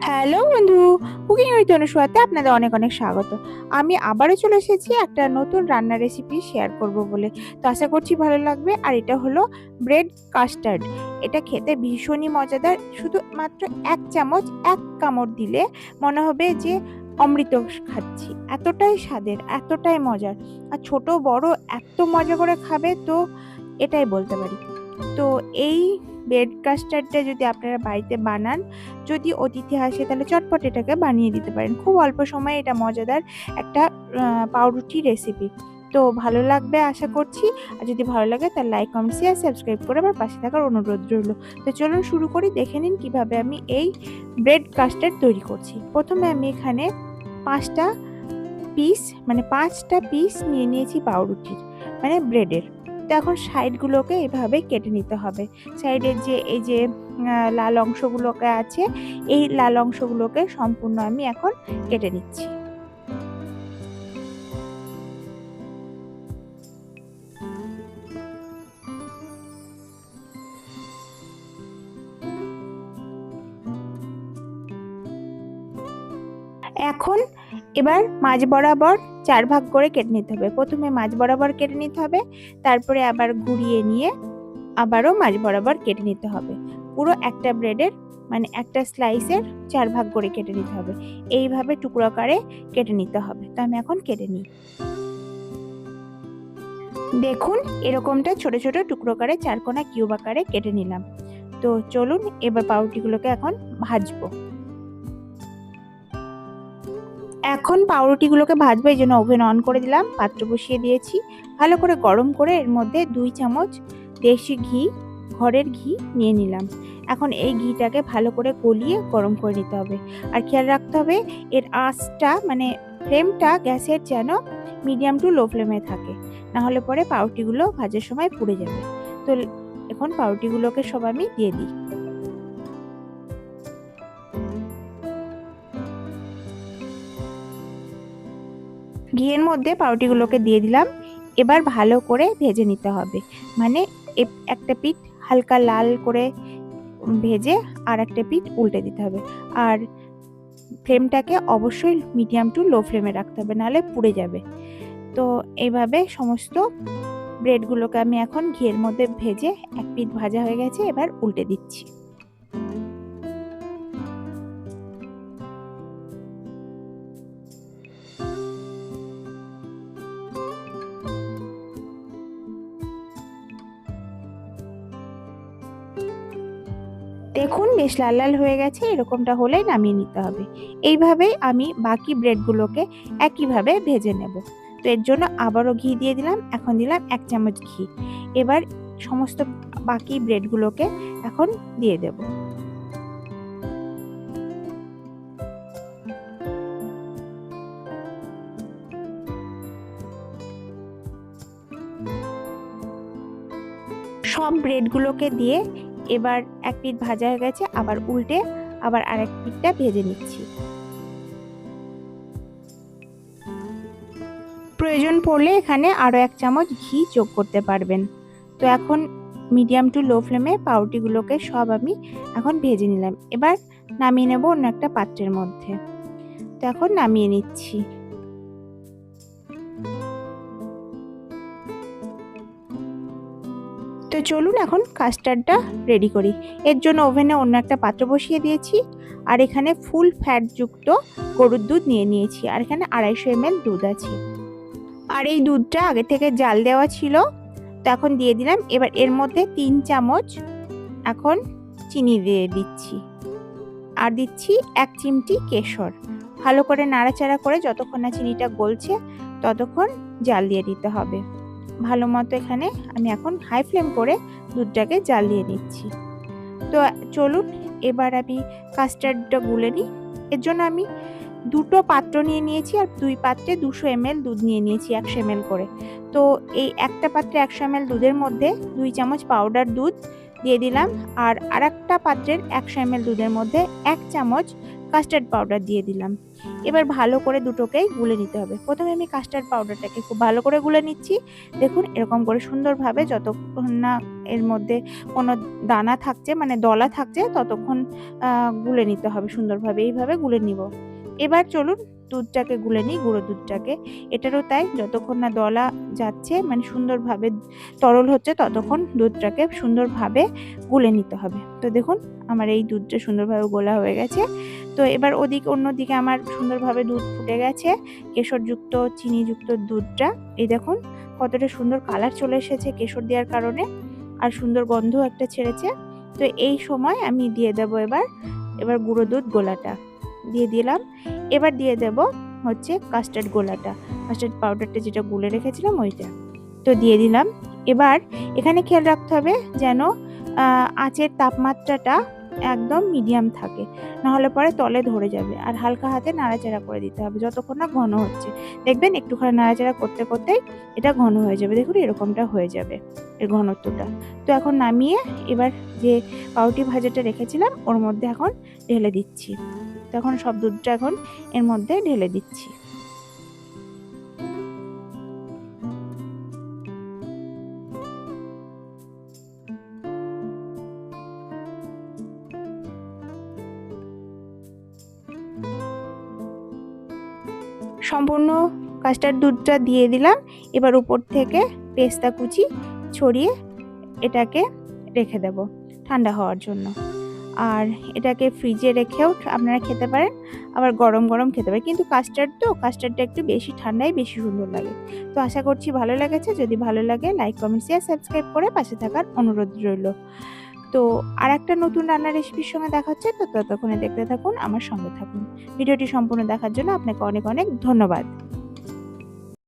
Hello বন্ধু, cooking with অনুসুয়াতে আপনাদের অনেক অনেক স্বাগত। আমি আবারও চলে এসেছি একটা নতুন রান্নার রেসিপি শেয়ার করব বলে। তো আশা করছি ভালো লাগবে। আর এটা হলো ব্রেড কাস্টার্ড এটা খেতে ভীষণই মজাদার। শুধুমাত্র এক চামচ, এক কামড় দিলে মনে হবে যে অমৃত খাচ্ছি। এতটাই স্বাদের, এতটাই মজার। আর ছোট, বড় এত মজা করে খাবে তো এটাই বলতে পারি। তো এই ব্রেড কাস্টার্ডটা যদি আপনারা বাড়িতে বানান, যদি অতিথি আসে তাহলে চটপট এটাকে বানিয়ে দিতে পারেন। খুব অল্প সময়ে এটা মজাদার একটা পাউরুটি রেসিপি তো ভালো লাগবে আশা করছি। আর যদি ভালো লাগে তাহলে লাইক কমেন্ট শেয়ার সাবস্ক্রাইব করে আমার পাশে থাকার অনুরোধ রইল। তো চলুন শুরু করি, দেখে নিন কীভাবে আমি এই ব্রেড কাস্টার্ড তৈরি করছি। প্রথমে আমি এখানে পাঁচটা পিস মানে পাঁচটা পিস নিয়ে নিয়েছি পাউরুটির মানে ব্রেডের তো এখন সাইডগুলোকে এভাবে কেটে নিতে হবে। সাইডের যে, এই যে লাল অংশগুলোকে আছে, এই লাল অংশগুলোকে সম্পূর্ণ আমি এখন কেটে নিচ্ছি। এখন এবার মাঝ বরাবর চার ভাগ করে কেটে নিতে হবে। প্রথমে মাঝ বরাবর কেটে নিতে হবে, তারপরে আবার ঘুরিয়ে নিয়ে আবারও মাঝ বরাবর কেটে নিতে হবে। পুরো একটা ব্রেডের মানে একটা স্লাইসের চার ভাগ করে কেটে নিতে হবে। এইভাবে টুকরো আকারে কেটে নিতে হবে। তো আমি এখন কেটে নিই। দেখুন, এরকমটা ছোট ছোট টুকরো করে চারকোনা কিউব আকারে কেটে নিলাম। তো চলুন, এবার পাউরুটিগুলোকে এখন ভাজবো। এখন পাউরুটিগুলোকে ভাজবো এই জন্য ওভেন অন করে দিলাম, পাত্র বসিয়ে দিয়েছি। ভালো করে গরম করে এর মধ্যে দুই চামচ দেশি ঘি, ঘরের ঘি নিয়ে নিলাম। এখন এই ঘিটাকে ভালো করে গলিয়ে গরম করে নিতে হবে। আর খেয়াল রাখতে হবে, এর আঁচটা মানে ফ্লেমটা গ্যাসের যেন মিডিয়াম টু লো ফ্লেমে থাকে, না হলে পরে পাউরুটিগুলো ভাজার সময় পুড়ে যাবে। তো এখন পাউরুটিগুলোকে সব আমি দিয়ে দিই। ঘিয়ের মধ্যে পাউরুটিগুলোকে দিয়ে দিলাম। এবার ভালো করে ভেজে নিতে হবে। মানে একটা পিঠ হালকা লাল করে ভেজে আর একটা পিঠ উল্টে দিতে হবে। আর ফ্লেমটাকে অবশ্যই মিডিয়াম টু লো ফ্লেমে রাখতে হবে, নাহলে পুড়ে যাবে। তো এইভাবে সমস্ত ব্রেডগুলোকে আমি এখন ঘিয়ের মধ্যে ভেজে এক পিঠ ভাজা হয়ে গেছে, এবার উল্টে দিচ্ছি। দেখুন, বেশ লাল লাল হয়ে গেছে, এরকমটা হলেই নামিয়ে নিতে হবে। এইভাবেই আমি বাকি ব্রেডগুলোকে একইভাবে ভেজে নেব। তো এর জন্য আবারও ঘি দিয়ে দিলাম, এখন দিলাম এক চামচ ঘি। এবার সমস্ত বাকি ব্রেডগুলোকে এখন দিয়ে দেব। সব ব্রেডগুলোকে দিয়ে এবার এক পিঠ ভাজা হয়ে গেছে, আবার উল্টে আবার আরেক পিঠটা ভেজে নিচ্ছি। প্রয়োজন পড়লে এখানে আরও এক চামচ ঘি যোগ করতে পারবেন। তো এখন মিডিয়াম টু লো ফ্লেমে পাউরুটিগুলোকে সব আমি এখন ভেজে নিলাম। এবার নামিয়ে নেব অন্য একটা পাত্রের মধ্যে। তো এখন নামিয়ে নিচ্ছি। তো চলুন এখন কাস্টার্ডটা রেডি করি। এর জন্য ওভেনে অন্য একটা পাত্র বসিয়ে দিয়েছি আর এখানে ফুল ফ্যাটযুক্ত গরুর দুধ নিয়ে নিয়েছি আর এখানে আড়াইশো এমএল দুধ আছে। আর এই দুধটা আগে থেকে জাল দেওয়া ছিল, তো এখন দিয়ে দিলাম। এবার এর মধ্যে তিন চামচ এখন চিনি দিয়ে দিচ্ছি। আর দিচ্ছি এক চিমটি কেশর। ভালো করে নাড়াচাড়া করে যতক্ষণ না চিনিটা গলছে, ততক্ষণ জাল দিয়ে দিতে হবে। ভালো মতো এখানে আমি এখন হাই ফ্লেম করে দুধটাকে জ্বালিয়ে নিচ্ছি। তো চলুন, এবার আমি কাস্টার্ডটা গুলে নিই। এর জন্য আমি দুটো পাত্র নিয়ে নিয়েছি আর দুই পাত্রে দুশো এমএল দুধ নিয়ে নিয়েছি একশো এমএল করে। তো এই একটা পাত্রে একশো এমএল দুধের মধ্যে দুই চামচ পাউডার দুধ দিয়ে দিলাম আর আরেকটা পাত্রের একশো এম দুধের মধ্যে এক চামচ কাস্টার্ড পাউডার দিয়ে দিলাম। এবার ভালো করে দুটোকেই গুলে নিতে হবে। প্রথমে আমি কাস্টার্ড পাউডারটাকে খুব ভালো করে গুলে নিচ্ছি। দেখুন, এরকম করে সুন্দরভাবে যতক্ষণ না এর মধ্যে কোনো দানা থাকছে মানে দলা থাকছে, ততক্ষণ গুলে নিতে হবে সুন্দরভাবে। এইভাবে গুলে নিব। এবার চলুন দুধটাকে গুলে নিই, গুঁড়ো দুধটাকে। এটারও তাই যতক্ষণ না দলা যাচ্ছে মানে সুন্দরভাবে তরল হচ্ছে, ততক্ষণ দুধটাকে সুন্দরভাবে গুলে নিতে হবে। তো দেখুন, আমার এই দুধটা সুন্দরভাবে গোলা হয়ে গেছে। তো এবার ওদিক, অন্যদিকে আমার সুন্দরভাবে দুধ ফুটে গেছে, কেশরযুক্ত, চিনিযুক্ত দুধটা। এই দেখুন, কতটা সুন্দর কালার চলে এসেছে কেশর দেওয়ার কারণে, আর সুন্দর গন্ধ একটা ছেড়েছে। তো এই সময় আমি দিয়ে দেব এবার এবার গুঁড়ো দুধ গোলাটা। দিয়ে দিলাম। এবার দিয়ে দেব হচ্ছে কাস্টার্ড গোলাটা। কাস্টার্ড পাউডারটা যেটা গুলে রেখেছিলাম ওইটা। তো দিয়ে দিলাম। এবার এখানে খেয়াল রাখতে হবে যেন আঁচের তাপমাত্রাটা একদম মিডিয়াম থাকে। নাহলে পরে তলে ধরে যাবে। আর হালকা হাতে নাড়াচাড়া করে দিতে হবে। যতক্ষণ না ঘন হচ্ছে। দেখবেন একটুখানি নাড়াচাড়া করতে করতেই এটা ঘন হয়ে যাবে। দেখুন এরকমটা হয়ে যাবে এর ঘনত্বটা। তো এখন নামিয়ে এবার যে পাউটি ভাজাটা রেখেছিলাম, ওর মধ্যে এখন ঢেলে দিচ্ছি। তো এখন সব দুধটা এখন এর মধ্যে ঢেলে দিচ্ছি। সম্পূর্ণ কাস্টার্ড দুধটা দিয়ে দিলাম। এবার উপর থেকে পেস্তা কুচি ছড়িয়ে এটাকে রেখে দেব ঠান্ডা হওয়ার জন্য। আর এটাকে ফ্রিজে রেখেও আপনারা খেতে পারেন, আবার গরম গরম খেতে পারেন। কিন্তু কাস্টার্ড তো, কাস্টার্ডটা একটু বেশি ঠান্ডায় বেশি সুন্দর লাগে। তো আশা করছি ভালো লেগেছে। যদি ভালো লাগে, লাইক, কমেন্ট শেয়ার সাবস্ক্রাইব করে পাশে থাকার অনুরোধ রইল। তো আর একটা নতুন রান্নার রেসিপির সঙ্গে দেখা হচ্ছে, তো ততক্ষণে দেখতে থাকুন, আমার সঙ্গে থাকুন। ভিডিওটি সম্পূর্ণ দেখার জন্য আপনাকে অনেক অনেক ধন্যবাদ।